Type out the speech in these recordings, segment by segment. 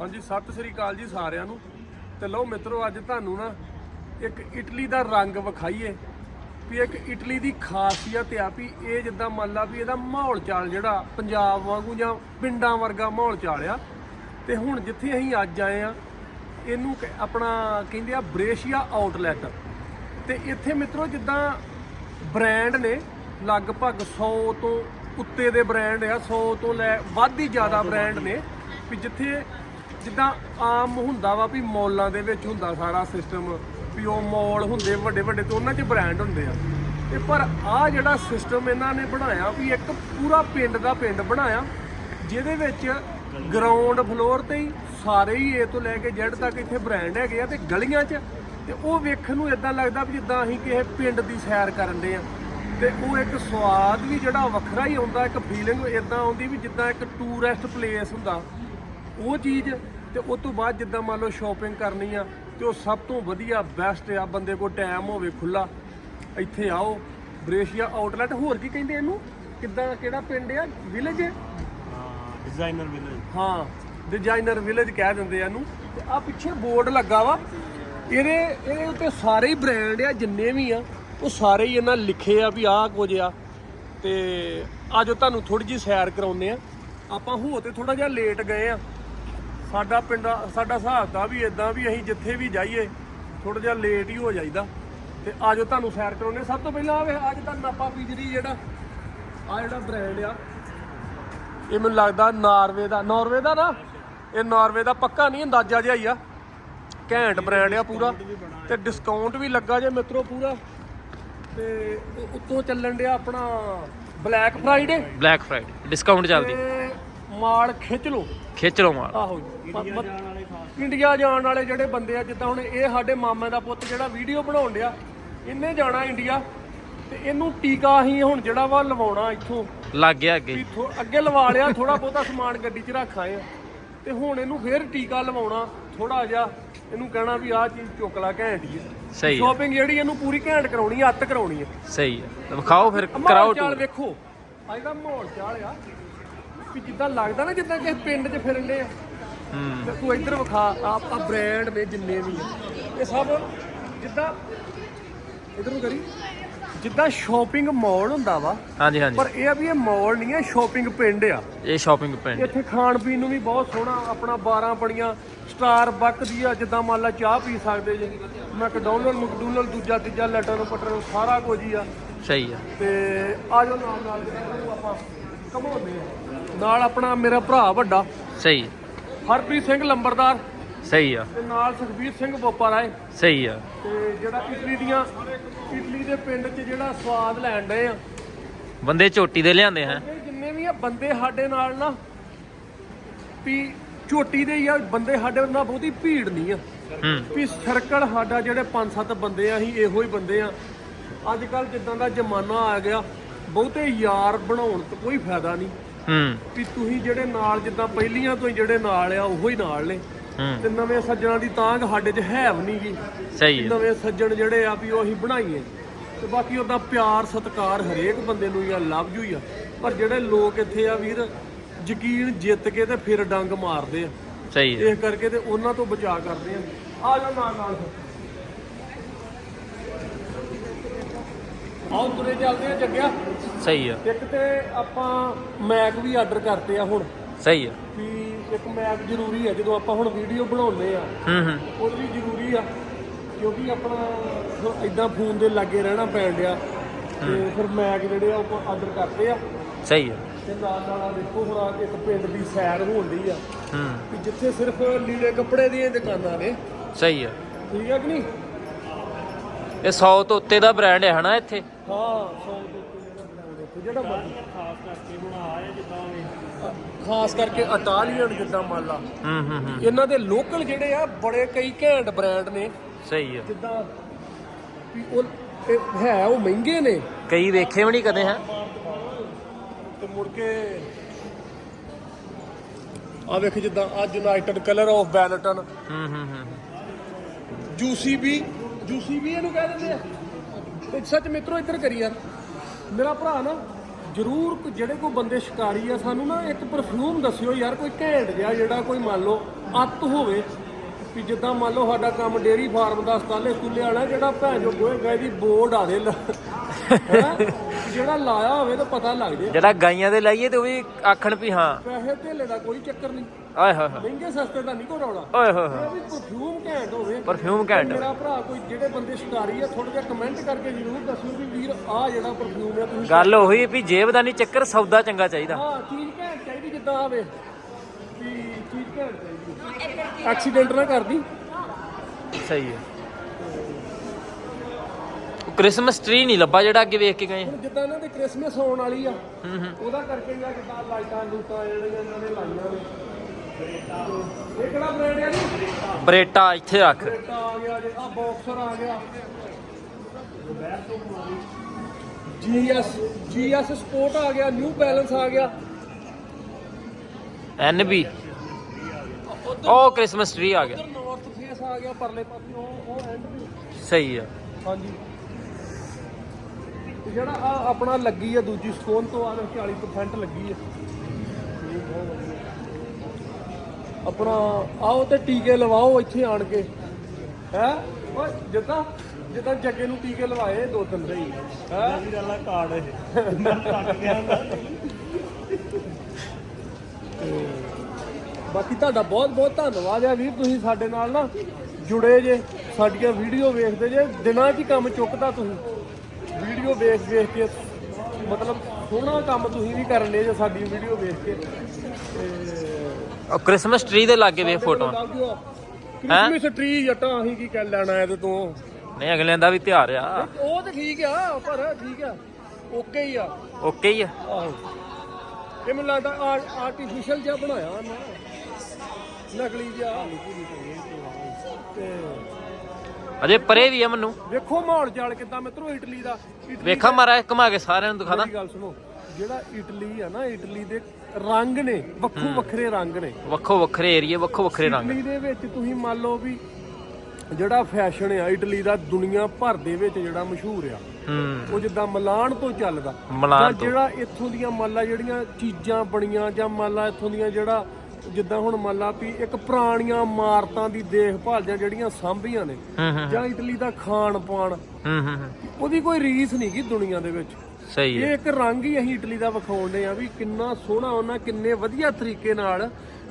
ਹਾਂਜੀ ਸਤਿ ਸ੍ਰੀ ਅਕਾਲ ਜੀ ਸਾਰਿਆਂ ਨੂੰ। ਤੇ ਲਓ ਮਿੱਤਰੋ ਅੱਜ ਤੁਹਾਨੂੰ ਨਾ ਇੱਕ ਇਟਲੀ ਦਾ ਰੰਗ ਵਿਖਾਈਏ ਵੀ ਇੱਕ ਇਟਲੀ ਦੀ ਖਾਸੀਅਤ ਆ ਵੀ ਇਹ ਜਿੱਦਾਂ ਮੰਨ ਲਾ ਵੀ ਇਹਦਾ ਮਾਹੌਲ ਚਾਲ ਜਿਹੜਾ ਪੰਜਾਬ ਵਾਂਗੂ ਜਾਂ ਪਿੰਡਾਂ ਵਰਗਾ ਮਾਹੌਲ ਚਾਲ ਆ। ਤੇ ਹੁਣ ਜਿੱਥੇ ਅਸੀਂ ਅੱਜ ਆਏ ਆ ਇਹਨੂੰ ਆਪਣਾ ਕਹਿੰਦੇ ਆ ਬ੍ਰੇਸ਼ੀਆ ਆਊਟਲੈਟ। ਤੇ ਇੱਥੇ ਮਿੱਤਰੋ ਜਿੱਦਾਂ ਬ੍ਰਾਂਡ ਨੇ ਲਗਭਗ 100 ਤੋਂ ਉੱਤੇ ਦੇ ਬ੍ਰਾਂਡ ਆ 100 ਤੋਂ ਲੈ ਵੱਧ ਹੀ ਜ਼ਿਆਦਾ ਬ੍ਰਾਂਡ ਨੇ। ਵੀ ਜਿੱਥੇ ਜਿੱਦਾਂ ਆਮ ਹੁੰਦਾ ਵਾ ਵੀ ਮੌਲਾਂ ਦੇ ਵਿੱਚ ਹੁੰਦਾ ਸਾਰਾ ਸਿਸਟਮ ਵੀ ਉਹ ਮੌਲ ਹੁੰਦੇ ਵੱਡੇ ਵੱਡੇ ਤੇ ਉਹਨਾਂ 'ਚ ਬ੍ਰਾਂਡ ਹੁੰਦੇ ਆ। ਤੇ ਪਰ ਆ ਜਿਹੜਾ ਸਿਸਟਮ ਇਹਨਾਂ ਨੇ ਬਣਾਇਆ ਵੀ ਇੱਕ ਪੂਰਾ ਪਿੰਡ ਦਾ ਪਿੰਡ ਬਣਾਇਆ, ਜਿਹਦੇ ਵਿੱਚ ਗਰਾਊਂਡ ਫਲੋਰ ਤੇ ਹੀ ਸਾਰੇ ਹੀ ਏ ਤੋਂ ਲੈ ਕੇ ਜ਼ੈਡ ਤੱਕ ਇੱਥੇ ਬ੍ਰਾਂਡ ਹੈਗੇ ਆ ਤੇ ਗਲੀਆਂ 'ਚ, ਤੇ ਉਹ ਵੇਖਣ ਨੂੰ ਇਦਾਂ ਲੱਗਦਾ ਵੀ ਜਿੱਦਾਂ ਅਸੀਂ ਕਿਸੇ ਪਿੰਡ ਦੀ ਸੈਰ ਕਰਨ ਦੇ ਆ। ਤੇ ਉਹ ਇੱਕ ਸਵਾਦ ਵੀ ਜਿਹੜਾ ਵੱਖਰਾ ਹੀ ਆਉਂਦਾ, ਇੱਕ ਫੀਲਿੰਗ ਇਦਾਂ ਆਉਂਦੀ ਵੀ ਜਿੱਦਾਂ ਇੱਕ ਟੂਰਿਸਟ ਪਲੇਸ ਹੁੰਦਾ। ਉਹ ਚੀਜ਼ ਤੇ ਉਸ ਤੋਂ ਬਾਅਦ ਜਿੱਦਾਂ ਮੰਨ ਲਓ ਸ਼ਾਪਿੰਗ ਕਰਨੀ ਆ ਤੇ ਉਹ ਸਭ ਤੋਂ ਵਧੀਆ ਬੈਸਟ ਆ ਬੰਦੇ ਕੋਲ ਟਾਈਮ ਹੋਵੇ ਖੁੱਲਾ ਇੱਥੇ ਆਓ ਬ੍ਰੇਸ਼ੀਆ ਆਊਟਲੈਟ ਹੋਰ ਕੀ ਕਹਿੰਦੇ ਇਹਨੂੰ? ਕਿੱਦਾਂ ਕਿਹੜਾ ਪਿੰਡ ਆ? ਵਿਲੇਜ ਡਿਜ਼ਾਈਨਰ ਵਿਲੇਜ ਹਾਂ ਡਿਜ਼ਾਈਨਰ ਵਿਲੇਜ ਕਹਿ ਦਿੰਦੇ ਆ ਇਹਨੂੰ। ਤੇ ਆ ਪਿੱਛੇ ਬੋਰਡ ਲੱਗਾ ਵਾ। ਇਹਦੇ ਇਹਦੇ ਉੱਤੇ ਸਾਰੇ ਹੀ ਬ੍ਰਾਂਡ ਆ ਜਿੰਨੇ ਵੀ ਆ ਉਹ ਸਾਰੇ ਹੀ ਇਹਨਾਂ ਲਿਖੇ ਆ ਵੀ ਆਹ ਕੁਝ ਆ। ਤੇ ਆਜੋ ਤੁਹਾਨੂੰ ਥੋੜੀ ਜੀ ਸੈਰ ਕਰਾਉਂਦੇ ਆ। ਆਪਾਂ ਹੋ ਤੇ ਥੋੜਾ ਜਿਹਾ ਲੇਟ ਗਏ ਆ। ਸਾਡਾ ਪਿੰਡ ਸਾਡਾ ਹਿਸਾਬ ਦਾ ਵੀ ਇਦਾਂ ਵੀ ਅਸੀਂ ਜਿੱਥੇ ਵੀ ਜਾਈਏ ਥੋੜਾ ਜਿਹਾ ਲੇਟ ਹੀ ਹੋ ਜਾਈਦਾ। ਤੇ ਆਜੋ ਤੁਹਾਨੂੰ ਸੈਰ ਕਰਾਉਂਦੇ। ਸਭ ਤੋਂ ਪਹਿਲਾਂ ਆਵੇ ਅੱਜ ਦਾ ਨਾਪਾ ਪਿਜਰੀ ਜਿਹੜਾ ਆ ਜਿਹੜਾ ਬ੍ਰਾਂਡ ਆ ਇਹ ਮੈਨੂੰ ਲੱਗਦਾ ਨਾਰਵੇ ਦਾ ਨਾਰਵੇ ਦਾ ਨਾ? ਇਹ ਨਾਰਵੇ ਦਾ ਪੱਕਾ ਨਹੀਂ ਅੰਦਾਜ਼ਾ ਜਿਹਾ ਹੀ ਆ। ਘੈਂਟ ਬ੍ਰਾਂਡ ਆ ਪੂਰਾ। ਤੇ ਡਿਸਕਾਊਂਟ ਵੀ ਲੱਗਾ ਜੇ ਮਿੱਤਰੋ ਪੂਰਾ। ਤੇ ਉੱਤੋਂ ਚੱਲਣ ਡਿਆ ਆਪਣਾ black Friday black Friday discount ਚੱਲਦੀ। ਤੇ ਮਾਲ ਖਿੱਚ ਲੋ ਖਿੱਚ ਲਓ ਮਾਲ। ਆਹੋ ਜੀ। ਇੰਡੀਆ ਜਾਣ ਵਾਲੇ ਜਿਹੜੇ ਬੰਦੇ ਆ ਜਿੱਦਾਂ ਹੁਣ ਇਹ ਸਾਡੇ ਮਾਮੇ ਦਾ ਪੁੱਤ ਜਿਹੜਾ ਵੀਡੀਓ ਬਣਾਉਣ ਡਿਆ ਇਹਨੇ ਜਾਣਾ ਇੰਡੀਆ ਤੇ ਇਹਨੂੰ ਟੀਕਾ ਅਸੀਂ ਹੁਣ ਜਿਹੜਾ ਵਾ ਲਵਾਉਣਾ ਇੱਥੋਂ। ਲੱਗ ਗਿਆ ਅੱਗੇ। ਵੀ ਥੋ- ਅੱਗੇ ਲਵਾ ਲਿਆ ਥੋੜਾ ਬਹੁਤਾ ਸਮਾਨ ਗੱਡੀ 'ਚ ਰੱਖ ਆਏ ਆ। ਤੇ ਹੁਣ ਇਹਨੂੰ ਫੇਰ ਟੀਕਾ ਲਵਾਉਣਾ ਥੋੜਾ ਜਿਹਾ ਇਹਨੂੰ ਕਹਿਣਾ ਵੀ ਆਹ ਚੀਜ਼ ਚੁੱਕ ਲਾ ਘੈਂਟ ਹੀ ਹੈ ਸਹੀ ਹੈ ਸ਼ਾਪਿੰਗ ਜਿਹੜੀ ਇਹਨੂੰ ਪੂਰੀ ਘੈਂਟ ਕਰਾਉਣੀ ਆ ਅੱਤ ਕਰਾਉਣੀ ਹੈ ਸਹੀ ਹੈ ਤਾਂ ਵਿਖਾਓ ਫਿਰ ਮਾਹੌਲ ਕਰਾਓ ਚਾਲ ਟੂਰ ਵੇਖੋ। ਅੱਜ ਦਾ ਮਾਹੌਲ ਚਾਲ ਆ ਵੀ ਜਿੱਦਾਂ ਲੱਗਦਾ ਨਾ ਜਿੱਦਾਂ ਕਿਸੇ ਪਿੰਡ 'ਚ ਫਿਰਨਦੇ ਆ। ਹੂੰ ਤੇ ਤੂੰ ਇੱਧਰ ਵਿਖਾ ਆ ਆ ਬ੍ਰਾਂਡ ਨੇ ਜਿੰਨੇ ਵੀ ਆ। ਇਹ ਸਭ ਜਿੱਦਾਂ ਇਧਰ ਨੂੰ ਕਰੀ। ਜਿੱਦਾਂ ਸ਼ਾਪਿੰਗ ਮਾਲ ਹੁੰਦਾ ਵਾ ਹਾਂਜੀ ਹਾਂਜੀ। ਪਰ ਇਹ ਆ ਵੀ ਇਹ ਮਾਲ ਨਹੀਂ ਹੈ ਸ਼ਾਪਿੰਗ ਪਿੰਡ ਆ। ਇਹ ਸ਼ਾਪਿੰਗ ਪਿੰਡ। ਇੱਥੇ ਖਾਣ ਪੀਣ ਨੂੰ ਵੀ ਬਹੁਤ ਸੋਹਣਾ ਆਪਣਾ 12 ਬੜੀਆਂ ਸਟਾਰ ਬੱਕ ਦੀ ਆ ਜਿੱਦਾਂ ਮੰਨ ਲਾ ਚਾਹ ਪੀ ਸਕਦੇ ਜੇ। ਮੈਕਡੋਨਲਡ ਮੈਕਡੋਨਲਡ ਦੂਜਾ ਤੀਜਾ ਲੈਟਰ ਪਟਰ ਸਾਰਾ ਕੁਝ ਹੀ ਆ। ਸਹੀ ਹੈ ਤੇ ਆ ਜਾਓ ਨਾਲ ਨਾਲ। ਆਪਾਂ ਘਮਾਉਂਦੇ ਆ। ਨਾਲ ਆਪਣਾ ਮੇਰਾ ਭਰਾ ਵੱਡਾ। ਸਹੀ। ਹਰਪ੍ਰੀਤ ਸਿੰਘ ਲੰਬਰਦਾਰ ਸਹੀ ਆ। ਤੇ ਨਾਲ ਸੁਖਬੀਰ ਸਿੰਘ ਬੋਪਾ ਰਾਏ। ਸਹੀ ਆ। ਤੇ ਜਿਹੜਾ ਇਟਲੀ ਦੀਆਂ ਇਟਲੀ ਦੇ ਪਿੰਡ 'ਚ ਜਿਹੜਾ ਸਵਾਦ ਲੈਣ ਡਏ ਆ। ਬੰਦੇ ਝੋਟੀ ਦੇ ਲਿਆਂਦੇ ਹੈ ਇਹ ਜਿੰਨੇ ਵੀ ਆ ਬੰਦੇ ਸਾਡੇ ਨਾਲ ਨਾ ਵੀ ਝੋਟੀ ਦੇ ਆ ਬੰਦੇ ਸਾਡੇ ਨਾਲ ਬਹੁਤੀ ਭੀੜ ਨਹੀਂ ਆ। ਹੂੰ। ਵੀ ਸਰਕਲ ਸਾਡਾ ਜਿਹੜੇ 5-7 ਬੰਦੇ ਆ ਅਸੀਂ ਇਹੋ ਹੀ ਬੰਦੇ ਆ। ਅੱਜ ਕੱਲ ਜਿੱਦਾਂ ਦਾ ਜ਼ਮਾਨਾ ਆ ਗਿਆ ਬਹੁਤੇ ਯਾਰ ਬਣਾਉਣ ਤੋਂ ਕੋਈ ਫਾਇਦਾ ਨਹੀਂ। ਹੂੰ। ਵੀ ਤੁਸੀਂ ਜਿਹੜੇ ਨਾਲ ਜਿੱਦਾਂ ਪਹਿਲੀਆਂ ਤੋਂ ਹੀ ਜਿਹੜੇ ਨਾਲ ਆ ਉਹੋ ਹੀ ਨਾਲ ਨੇ। ਤੇ ਨਵੇਂ ਸੱਜਣਾ ਦੀ ਤਾਂਗ ਸਾਡੇ 'ਚ ਹੈ ਵੀ ਨਹੀਂ ਗੀ ਸਹੀ ਹੈ। ਨਵੇਂ ਸੱਜਣ ਜਿਹੜੇ ਆ ਵੀ ਉਹ ਅਸੀਂ ਬਣਾਈਏ। ਤੇ ਬਾਕੀ ਉਹਦਾ ਪਿਆਰ ਸਤਿਕਾਰ ਹਰੇਕ ਬੰਦੇ ਨੂੰ ਜਾਂ ਲਵ ਜੂ ਹੀ ਆ। ਪਰ ਜਿਹੜੇ ਲੋਕ ਇੱਥੇ ਆ ਵੀਰ ਯਕੀਨ ਜਿੱਤ ਕੇ ਤੇ ਫਿਰ ਡੰਗ ਮਾਰਦੇ ਆ। ਸਹੀ ਹੈ। ਇਸ ਕਰਕੇ ਤੇ ਉਹਨਾਂ ਤੋਂ ਬਚਾ ਕਰਦੇ ਆ। ਆ ਜਾ ਨਾਲ ਨਾਲ। ਆਓ ਤੁਰੇ ਚੱਲਦੇ ਆ ਜੱਗਿਆ। ਸਹੀ ਆ। ਇੱਕ ਤੇ ਆਪਾਂ ਮੈਕ ਵੀ ਆਰਡਰ ਕਰਤੇ ਆ ਹੁਣ। ਸਹੀ ਆ। ਵੀ ਇੱਕ ਮੈਕ ਜ਼ਰੂਰੀ ਹੈ ਜਦੋਂ ਆਪਾਂ ਹੁਣ ਵੀਡੀਓ ਬਣਾਉਂਦੇ ਆ। ਹੂੰ ਹੂੰ। ਉਹ ਵੀ ਜ਼ਰੂਰੀ ਆ ਕਿਉਂਕਿ ਆਪਣਾ ਇਦਾਂ ਫੋਨ ਦੇ ਲਾਗੇ ਰਹਿਣਾ ਪੈਣ ਡਿਆ। ਤੇ ਫਿਰ ਮੈਕ ਜਿਹੜੇ ਆ ਉਹ ਆਰਡਰ ਕਰਤੇ ਆ। ਸਹੀ ਆ। ਤੇ ਨਾਲ ਨਾਲ ਆ ਦੇਖੋ ਹੁਣ ਆ ਇੱਕ ਪਿੰਡ ਦੀ ਸੈਰ ਹੋਣ ਆ। ਹੂੰ। ਜਿੱਥੇ ਸਿਰਫ ਲੀੜੇ ਕੱਪੜੇ ਦੀਆਂ ਦੁਕਾਨਾਂ ਨੇ। ਸਹੀ ਆ। ਠੀਕ ਹੈ ਕਿ ਨਹੀਂ? ਇਹ 100 ਤੋਂ ਉੱਤੇ ਦਾ ਬ੍ਰਾਂਡ ਹੈ ਹਨਾ ਇੱਥੇ? ਹਾਂ 100 ਦੇ ਉੱਤੇ ਜਿਹੜਾ brand ਇੱਥੇ ਜਿਹੜਾ ਮਰਜ਼ੀ ਖਾਸ ਕਰਕੇ ਹੁਣ ਆਏ ਜਿੱਦਾਂ ਵੀ। ਖਾਸ ਕਰਕੇ ਇਟਾਲੀਅਨ ਜਿੱਦਾਂ ਮੰਨ ਲਾ। ਹੂੰ ਹੂੰ ਹੂੰ। ਇਹਨਾਂ ਦੇ ਲੋਕਲ ਜਿਹੜੇ ਆ ਬੜੇ ਕਈ ਘੈਂਟ ਬ੍ਰਾਂਡ ਨੇ। ਸਹੀ ਆ। ਜਿੱਦਾਂ ਵੀ ਉਹ ਇਹ ਹੈ ਉਹ ਮਹਿੰਗੇ ਨੇ। ਕਈ ਵੇਖੇ ਵੀ ਨਹੀਂ ਕਦੇ ਹੈ? ਤੇ ਮੁੜ ਕੇ ਆ ਵੇਖ ਜਿੱਦਾਂ ਆ ਯੂਨਾਈਟਿਡ ਕਲਰ ਆਫ ਬੈਲਟਨ ਹੂੰ ਹੂੰ ਹੂੰ ਜੂਸੀ ਵੀ ਜੂਸੀ ਵੀ ਇਹਨੂੰ ਕਹਿ ਦਿੰਦੇ ਆ। ਤੇ ਸੱਚ ਮਿੱਤਰੋ, ਇੱਧਰ ਕਰੀ ਯਾਰ। ਮੇਰਾ ਭਰਾ ਨਾ, ਜਰੂਰ ਜਿਹੜੇ ਕੋਈ ਬੰਦੇ ਸ਼ਿਕਾਰੀ ਆ, ਸਾਨੂੰ ਨਾ ਇੱਕ ਪਰਫਿਊਮ ਦੱਸਿਓ ਯਾਰ, ਕੋਈ ਘੈਂਟ ਜਿਹਾ ਜਿਹੜਾ ਕੋਈ ਮੰਨ ਲਓ ਅੱਤ ਹੋਵੇ। ਵੀ ਜਿੱਦਾਂ ਮੰਨ ਲਓ ਸਾਡਾ ਕੰਮ ਡੇਰੀ ਫਾਰਮ ਦਾ ਸਤਾਲੇ ਸਤੂਲੇ ਵਾਲਾ ਜਿਹੜਾ ਭੈਣ ਜੋ ਗੋਏ ਗਏ ਦੀ ਬੋਰਡ ਆ ਦੇ ਹੈਂ? ਜਿਹੜਾ ਲਾਇਆ ਹੋਵੇ ਤਾਂ ਪਤਾ ਲੱਗ ਜੇ। ਜਿਹੜਾ ਗਾਈਆਂ ਦੇ ਲਾਈਏ ਤੇ ਉਹ ਵੀ ਆਖਣ ਵੀ ਹਾਂ। ਪੈਸੇ ਧੇਲੇ ਦਾ ਕੋਈ ਚੱਕਰ ਨਹੀਂ। ਓਏ ਹੋਏ ਹੋਏ। ਮਹਿੰਗੇ ਸਸਤੇ ਦਾ ਨਹੀਂ ਕੋ ਰੌਲਾ। ਓਏ ਹੋਏ ਹੋਏ। ਇਹ ਵੀ ਪਰਫਿਊਮ ਘੈਂਟ ਹੋਵੇ। ਪਰਫਿਊਮ ਘੈਂਟ। ਮੇਰਾ ਭਰਾ ਕੋਈ ਜਿਹੜੇ ਬੰਦੇ ਸ਼ਿਕਾਰੀ ਆ ਥੋੜਾ ਜਿਹਾ ਕਮੈਂਟ ਕਰਕੇ ਜ਼ਰੂਰ ਦੱਸਿਓ ਵੀ ਵੀਰ ਆ ਜਿਹੜਾ ਪਰਫਿਊਮ ਆ ਤੁਸੀਂ ਗੱਲ ਉਹੀ ਵੀ ਜੇਬ ਦਾ ਨਹੀਂ ਚੱਕਰ ਸੌਦਾ ਚੰਗਾ ਚਾਹੀਦਾ। ਹਾਂ ਚੀਜ਼ ਘੈਂਟ ਚਾਹੀਦੀ ਜਿੱਦਾਂ ਆਵੇ। ਵੀ ਚੀਜ਼ ਘੈਂਟ ਚਾਹੀਦੀ। ਐਕਸੀਡੈਂਟ ਨਾ ਕਰਦੀ। ਸਹੀ ਹੈ। ਕ੍ਰਿਸਮਸ ਟ੍ਰੀ ਨਹੀਂ ਲੱਭਾ ਜਿਹੜਾ ਅੱਗੇ ਵੇਖ ਕੇ ਗਏ ਹੁਣ ਜਿੱਦਾਂ ਇਹਨਾਂ ਦੇ ਕ੍ਰਿਸਮਸ ਆਉਣ ਵਾਲੀ ਆ ਹੂੰ ਹੂੰ ਉਹਦਾ ਕਰਕੇ ਹੀ ਆ ਜਿੱਦਾਂ ਲਾਈਟਾਂ ਲੂਟਾਂ ਜਿਹੜੀਆਂ ਇਹਨਾਂ ਨੇ ਲਾਈਆਂ ਨੇ ਇਹ ਕਿਹੜਾ ਬ੍ਰਾਂਡ ਆ ਜੀ ਬਰੇਟਾ ਇੱਥੇ ਰੱਖ ਬ੍ਰੇਟਾ ਆ ਗਿਆ ਜੀ ਆ ਬਾਕਸਰ ਆ ਗਿਆ ਜੀਐਸ ਜੀਐਸ ਸਪੋਰਟ ਆ ਗਿਆ ਨਿਊ ਬੈਲੈਂਸ ਆ ਗਿਆ ਐਨਬੀ ਉਹ ਕ੍ਰਿਸਮਸ ਟ੍ਰੀ ਆ ਗਿਆ ਨਾਰਥ ਫੇਸ ਆ ਗਿਆ ਪਰਲੇ ਪਾਸੇ ਉਹ ਉਹ ਐਂਡ ਵੀ ਸਹੀ ਆ। ਹਾਂਜੀ। ਤੇ ਜਿਹੜਾ ਆ ਆਪਣਾ ਲੱਗੀ ਆ ਦੂਜੀ ਸਟੋਨ ਤੋਂ ਆ 40% ਲੱਗੀ ਆ। ਇਹ ਬਹੁਤ ਵਧੀਆ। ਆਪਣਾ ਆਓ ਤੇ ਟੀਕੇ ਲਵਾਓ ਇੱਥੇ ਆਣ ਕੇ। ਹੈ? ਓਏ ਜਿੱਦਾਂ ਜਿੱਦਾਂ ਜੱਗੇ ਨੂੰ ਟੀਕੇ ਲਵਾਏ ਦੋ ਤਿੰਨ ਦੇ ਹੀ? ਹੈ ਇਹ ਗੱਲਾਂ ਕਾਰਡ ਇਹ। ਮੈਂ ਗਿਆ ਬਾਕੀ ਤੁਹਾਡਾ ਬਹੁਤ ਬਹੁਤ ਧੰਨਵਾਦ ਆ ਵੀਰ ਤੁਸੀਂ ਸਾਡੇ ਨਾਲ ਨਾ ਜੁੜੇ ਜੇ ਸਾਡੀਆਂ ਵੀਡੀਓ ਵੇਖਦੇ ਜੇ ਦਿਨਾਂ 'ਚ ਹੀ ਕੰਮ ਚੁੱਕਦਾ ਤੁਸੀਂ। ਵੀਡੀਓ ਵੇਖ ਵੇਖ ਕੇ ਮਤਲਬ ਸੋਹਣਾ ਕੰਮ ਤੁਸੀਂ ਵੀ ਕਰਨ ਦੇ ਜੇ ਸਾਡੀ ਵੀਡੀਓ ਵੇਖ ਕੇ। ਤੇ ਉਹ ਕ੍ਰਿਸਮਸ ਟ੍ਰੀ ਦੇ ਲਾਗੇ ਵੇਖ ਫੋਟੋ ਕ੍ਰਿਸਮਸ ਟਰੀ ਜੱਟਾਂ ਅਸੀਂ ਕੀ ਕਰ ਲੈਣਾ ਇਹਦੇ ਤੋਂ? ਨਹੀਂ ਅਗਲਿਆਂ ਦਾ ਵੀ ਤਿਉਹਾਰ ਆ। ਉਹ ਤਾਂ ਠੀਕ ਆ ਪਰ ਠੀਕ ਆ ਓਕੇ ਹੀ ਆ। ਓਕੇ ਹੀ ਆ। ਆਹੋ। ਇਹ ਮੈਨੂੰ ਲੱਗਦਾ ਆਰਟੀਫੀਸ਼ੀਅਲ ਜਿਹਾ ਬਣਾਇਆ ਨਾ ਨਕਲੀ ਜਿਹਾ। ਤੇ ਅਜੇ ਪਰੇ ਵੀ ਆ ਮੈਨੂੰ। ਵੇਖੋ ਮਾਹੌਲ ਚਾਲ ਕਿਦਾਂ ਮਿੱਤਰੋ ਇਟਲੀ ਦਾ ਇਟਲੀ ਵੇਖਾਂ ਮਾਰਾ ਘੁਮਾ ਕੇ ਸਾਰਿਆਂ ਨੂੰ ਦਿਖਾਦਾ। ਮੇਰੀ ਗੱਲ ਸੁਣੋ ਜਿਹੜਾ ਇਟਲੀ ਆ ਨਾ ਇਟਲੀ ਦੇ ਰੰਗ ਨੇ ਵੱਖੋ ਵੱਖਰੇ ਰੰਗ ਨੇ। ਵੱਖੋ ਵੱਖਰੇ ਏਰੀਏ ਵੱਖੋ ਵੱਖਰੇ ਰੰਗ ਇਟਲੀ ਦੇ ਵਿੱਚ ਤੁਸੀਂ ਮੰਨ ਲਓ ਵੀ ਜਿਹੜਾ ਫੈਸ਼ਨ ਆ ਇਟਲੀ ਦਾ ਦੁਨੀਆ ਭਰ ਦੇ ਵਿੱਚ ਜਿਹੜਾ ਮਸ਼ਹੂਰ ਆ ਉਹ ਜਿੱਦਾਂ ਮਲਾਨ ਤੋਂ ਚੱਲਦਾ। ਮਲਾਨ। ਜਿਹੜਾ ਇੱਥੋਂ ਦੀਆਂ ਮੰਨ ਲਾ ਜਿਹੜੀਆਂ ਚੀਜ਼ਾਂ ਬਣੀਆਂ ਜਾਂ ਮੰਨ ਲਾ ਇੱਥੋਂ ਦੀਆਂ ਜਿਹੜਾ ਜਿੱਦਾਂ ਹੁਣ ਮੰਨ ਲਾ ਵੀ ਇੱਕ ਪੁਰਾਣੀਆਂ ਇਮਾਰਤਾਂ ਦੀ ਦੇਖਭਾਲ ਜਾਂ ਜਿਹੜੀਆਂ ਸਾਂਭੀਆਂ ਨੇ ਹੂੰ ਹੂੰ ਜਾਂ ਇਟਲੀ ਦਾ ਖਾਣ ਪਾਣ ਹੂੰ ਹੂੰ ਹੂੰ। ਉਹਦੀ ਕੋਈ ਰੀਸ ਨਹੀਂ ਗੀ ਦੁਨੀਆ ਦੇ ਵਿੱਚ। ਸਹੀ ਹੈ। ਇਹ ਇੱਕ ਰੰਗ ਹੀ ਅਸੀਂ ਇਟਲੀ ਦਾ ਵਿਖਾਉਂਦੇ ਆ ਵੀ ਕਿੰਨਾ ਸੋਹਣਾ ਉਹਨਾਂ ਕਿੰਨੇ ਵਧੀਆ ਤਰੀਕੇ ਨਾਲ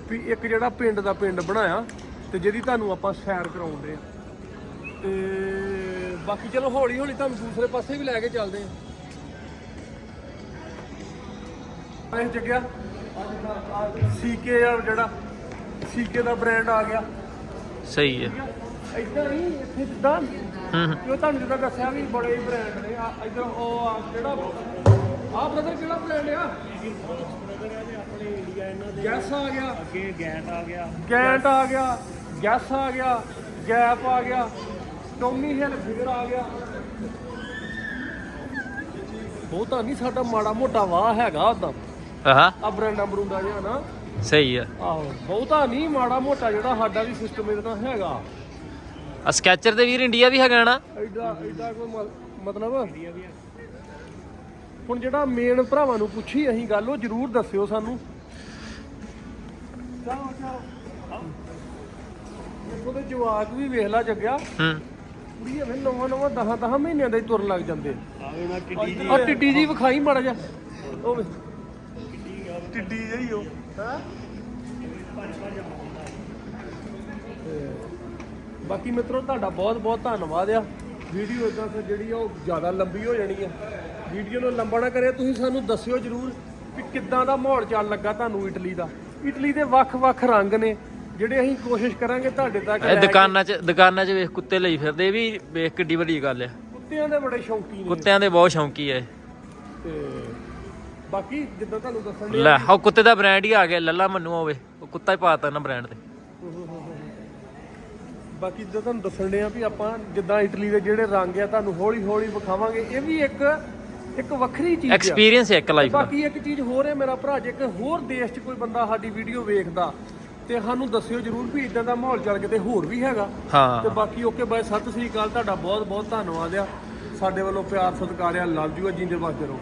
ਵੀ ਇੱਕ ਜਿਹੜਾ ਪਿੰਡ ਦਾ ਪਿੰਡ ਬਣਾਇਆ ਤੇ ਜਿਹਦੀ ਤੁਹਾਨੂੰ ਆਪਾਂ ਸੈਰ ਕਰਾਉਂਦੇ ਆ ਤੇ ਬਾਕੀ ਚਲੋ ਹੌਲੀ ਹੌਲੀ ਤੁਹਾਨੂੰ ਦੂਸਰੇ ਪਾਸੇ ਵੀ ਲੈ ਕੇ ਚੱਲਦੇ ਆ ਇਹ ਜਗਿਆ ਸੀਕੇ ਆ ਜਿਹੜਾ ਸੀਕੇ ਦਾ ਬ੍ਰਾਂਡ ਆ ਗਿਆ। ਸਹੀ ਹੈ। ਇਦਾਂ ਨਹੀਂ ਇੱਥੇ ਜਿੱਦਾਂ। ਹੂੰ। ਉਹ ਤੁਹਾਨੂੰ ਜਿੱਦਾਂ ਦੱਸਿਆ ਵੀ ਬੜੇ ਬ੍ਰਾਂਡ ਨੇ। ਆ ਇਧਰ ਉਹ ਆ ਜਿਹੜਾ ਆ ਬ੍ਰਦਰ ਕਿਹੜਾ ਬ੍ਰਾਂਡ ਆ? ਆਪਣੇ ਇੰਡੀਆ ਇਹਨਾਂ ਦੇ ਗੈਸ ਆ ਗਿਆ। ਅੱਗੇ ਗੈਟ ਆ ਗਿਆ। ਗੈਂਟ ਆ ਗਿਆ। ਗੈਸ ਆ ਗਿਆ। ਗੈਪ ਆ ਗਿਆ ਟੋਮੀ ਹਿਲ ਫਿਗਰ ਆ ਗਿਆ। ਬਹੁਤਾ ਨਹੀਂ ਸਾਡਾ ਮਾੜਾ ਮੋਟਾ ਵਾਹ ਹੈਗਾ ਉਦਾਂ ਆਹਾ। ਆ ਬ੍ਰਾਂਡਾਂ ਬਰੂੰਡਾ ਜਿਹਾ ਨਾ। ਸਹੀ ਹੈ ਆਹੋ ਬਹੁਤਾ ਨਹੀਂ ਮਾੜਾ ਮੋਟਾ ਜਿਹੜਾ ਸਾਡਾ ਵੀ ਸਿਸਟਮ ਇਹਦੇ ਹੈਗਾ। ਆ ਸਕੈਚਰ ਦੇ ਵੀਰ ਇੰਡੀਆ ਵੀ ਹੈਗਾ ਨਾ? ਐਡਾ ਐਡਾ ਕੋਈ ਮਲ- ਮਤਲਬ? ਹੁਣ ਜਿਹੜਾ ਮੇਨ ਭਰਾਵਾਂ ਨੂੰ ਪੁੱਛੀ ਅਸੀਂ ਗੱਲ ਉਹ ਜਰੂਰ ਦੱਸਿਓ ਸਾਨੂੰ। ਚਲੋ ਚਲੋ ਦੇਖੋ ਤੇ ਜਵਾਕ ਵੀ ਵੇਖ ਲਾ ਜੱਗਿਆ। ਹੂੰ। ਕੁੜੀ ਐਵੇਂ ਨਵਾਂ ਨਵਾਂ 10 10 ਮਹੀਨਿਆਂ ਦਾ ਹੀ ਤੁਰਨ ਲੱਗ ਜਾਂਦੇ। ਆ ਟਿੱਡੀ ਜੀ ਵਿਖਾਈ ਮਾੜਾ ਜਾ ਉਹ ਵੇ। ਟਿੱਡੀ ਜਿਹੀ ਉਹ। ਹੈ? ਬਾਕੀ ਮਿੱਤਰੋ ਤੁਹਾਡਾ ਬਹੁਤ ਬਹੁਤ ਧੰਨਵਾਦ ਆ। ਵੀਡੀਓ ਇਦਾਂ ਫਿਰ ਜਿਹੜੀ ਆ ਉਹ ਜ਼ਿਆਦਾ ਲੰਬੀ ਹੋ ਜਾਣੀ ਆ। ਵੀਡੀਓ ਨੂੰ ਲੰਬਾ ਨਾ ਕਰਿਆ ਤੁਸੀਂ ਸਾਨੂੰ ਦੱਸਿਓ ਜਰੂਰ ਕਿ ਕਿੱਦਾਂ ਦਾ ਮਾਹੌਲ ਚੱਲ ਲੱਗਾ ਤੁਹਾਨੂੰ ਇਟਲੀ ਦਾ। ਇਟਲੀ ਦੇ ਵੱਖ-ਵੱਖ ਰੰਗ ਨੇ ਜਿਹੜੇ ਅਸੀਂ ਕੋਸ਼ਿਸ਼ ਕਰਾਂਗੇ ਤੁਹਾਡੇ ਤੱਕ ਇਹ ਦੁਕਾਨਾਂ 'ਚ ਦੁਕਾਨਾਂ 'ਚ ਵੇਖ ਕੁੱਤੇ ਲਈ ਫਿਰਦੇ ਇਹ ਵੀ ਵੇਖ ਕਿੱਡੀ ਵੱਡੀ ਗੱਲ ਆ। ਕੁੱਤਿਆਂ ਦੇ ਬੜੇ ਸ਼ੌਂਕੀ ਨੇ। ਕੁੱਤਿਆਂ ਦੇ ਬਹੁਤ ਸ਼ੌਂਕੀ ਐ ਤੇ ਬਾਕੀ ਜਿੱਦਾਂ ਤੁਹਾਨੂੰ ਦੱਸਣ ਦੇ ਲੈ ਉਹ ਕੁੱਤੇ ਦਾ ਬ੍ਰਾਂਡ ਹੀ ਆ ਗਿਆ ਲੱਲਾ ਮੰਨੂ ਹੋਵੇ ਉਹ ਕੁੱਤਾ ਹੀ ਪਾਤਾ ਨਾ ਬ੍ਰਾਂਡ ਤੇ। ਬਾਕੀ ਜਿੱਦਾਂ ਤੁਹਾਨੂੰ ਦੱਸਣ ਦੇ ਆ ਵੀ ਆਪਾਂ ਜਿੱਦਾਂ ਇਟਲੀ ਦੇ ਜਿਹੜੇ ਰੰਗ ਆ ਤੁਹਾਨੂੰ ਹੌਲੀ ਹੌਲੀ ਵਿਖਾਵਾਂਗੇ। ਇਹ ਵੀ ਇੱਕ ਇੱਕ ਵੱਖਰੀ ਚੀਜ਼ ਆ। ਐਕਸਪੀਰੀਅੰਸ ਇੱਕ ਲਾਈਫ ਦਾ। ਬਾਕੀ ਇੱਕ ਚੀਜ਼ ਹੋਰ ਹੈ ਮੇਰਾ ਭਰਾ ਜੇ ਕਿ ਹੋਰ ਦੇਸ਼ 'ਚ ਕੋਈ ਬੰਦਾ ਸਾਡੀ ਵੀਡੀਓ ਵੇਖਦਾ ਤੇ ਸਾਨੂੰ ਦੱਸਿਓ ਜਰੂਰ ਵੀ ਇਦਾਂ ਦਾ ਮਾਹੌਲ ਚੱਲ ਕਿਤੇ ਹੋਰ ਵੀ ਹੈਗਾ। ਤੇ ਹਾਂ ਬਾਕੀ ਓਕੇ ਬਾਏ। ਸਤਿ ਸ੍ਰੀ ਅਕਾਲ ਤੁਹਾਡਾ ਬਹੁਤ ਬਹੁਤ ਧੰਨਵਾਦ ਆ। ਸਾਡੇ ਵੱਲੋਂ ਪਿਆਰ ਸਤਿਕਾਰ ਆ। ਲਵ ਯੂ ਜਿੰਦੇ ਵਾਸਤੇ ਰਹੋ।